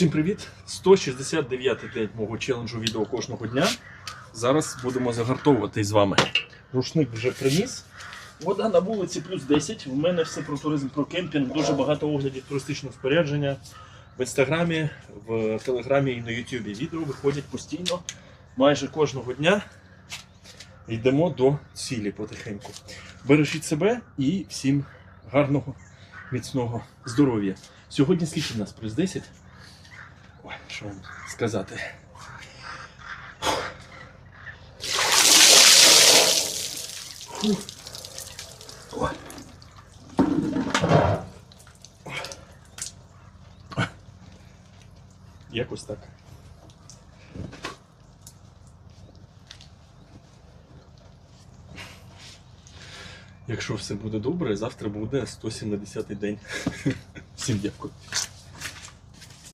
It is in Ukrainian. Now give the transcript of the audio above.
Всім привіт! 169-й день мого челенджу відео кожного дня. Зараз будемо загартовувати з вами. Рушник вже приніс. Вода на вулиці плюс 10. В мене все про туризм, про кемпінг, дуже багато оглядів туристичного спорядження. В інстаграмі, в телеграмі і на Ютубі відео виходять постійно, майже кожного дня. Йдемо до цілі потихеньку. Бережіть себе і всім гарного, міцного здоров'я. Сьогодні скільки в нас? Плюс 10? Ой, що вам сказати? Якось так. Якщо все буде добре, завтра буде 170 день. Всім дякую.